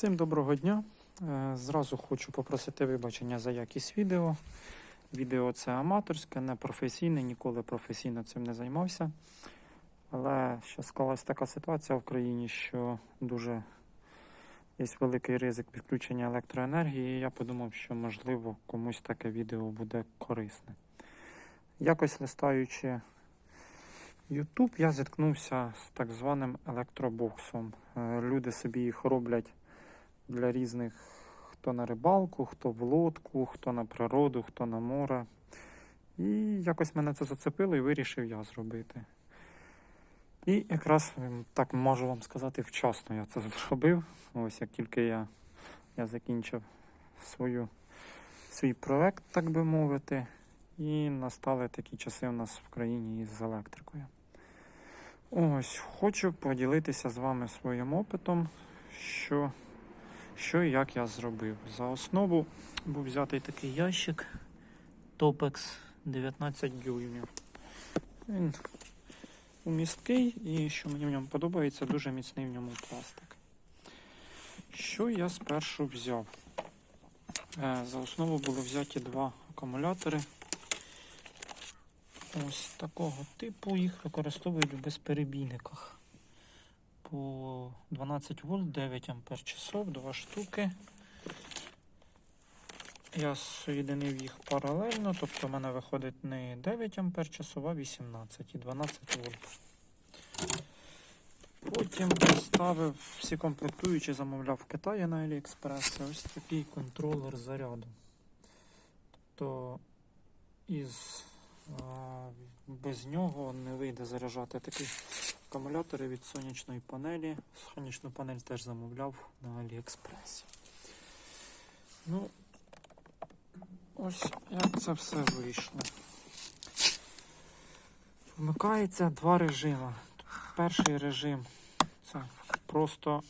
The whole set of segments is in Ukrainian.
Всім доброго дня. Е, Зразу хочу попросити вибачення за якість відео. Відео це аматорське, не професійне, ніколи професійно цим не займався. Але ще склалась така ситуація в країні, що дуже є великий ризик підключення електроенергії. І я подумав, що можливо комусь таке відео буде корисне. Якось листаючи YouTube, я зіткнувся з так званим електробоксом. Е, Люди собі їх роблять для різних, хто на рибалку, хто в лодку, хто на природу, хто на море. І якось мене це зацепило і вирішив я зробити. І якраз так можу вам сказати, вчасно я це зробив. Ось як тільки я, я закінчив свою, свій проект, так би мовити, і настали такі часи у нас в країні із електрикою. Ось, хочу поділитися з вами своїм опитом, що що і як я зробив. За основу був взятий такий ящик Topex 19 дюймів. Він умісткий і що мені в ньому подобається, дуже міцний в ньому пластик. Що я спершу взяв? Е, За основу були взяті два акумулятори. Ось такого типу їх використовують в безперебійниках по 12 вольт 9 ампер часов, два штуки. Я соєдинив їх паралельно, тобто в мене виходить не 9 ампер часов, а 18 і 12 вольт. Потім поставив всі комплектуючі, замовляв в Китаї на AliExpress ось такий контролер заряду. Тобто із, а, без нього не вийде заряджати такий акумулятори від сонячної панелі. Сонячну панель теж замовляв на Аліекспресі. Ну, ось як це все вийшло. Вмикається два режими. Перший режим це просто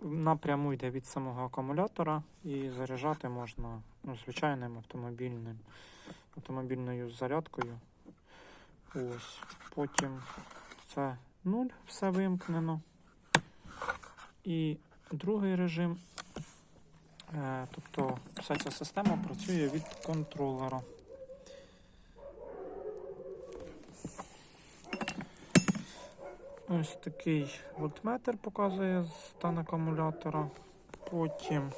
напряму йде від самого акумулятора і заряджати можна ну, звичайним автомобільним, автомобільною зарядкою. Ось. Потім це 0, все вимкнено. І другий режим, е, тобто вся ця система працює від контролера. Ось такий вольтметр показує стан акумулятора. Потім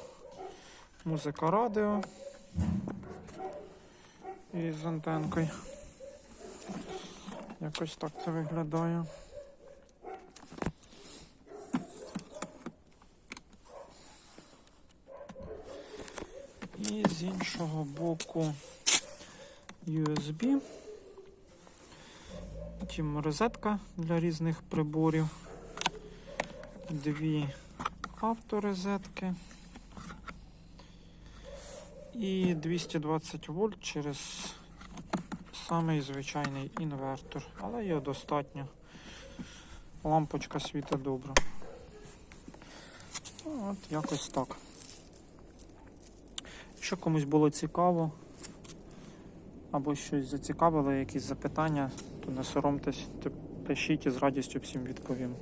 музика радіо із антенкою. Якось так це виглядає. І з іншого боку USB. Потім розетка для різних приборів. Дві авторозетки. І 220 вольт через самий звичайний інвертор, але його достатньо. Лампочка світить добре. Ну, От якось так. Якщо комусь було цікаво, або щось зацікавило, якісь запитання, то не соромтесь, пишіть і з радістю всім відповім.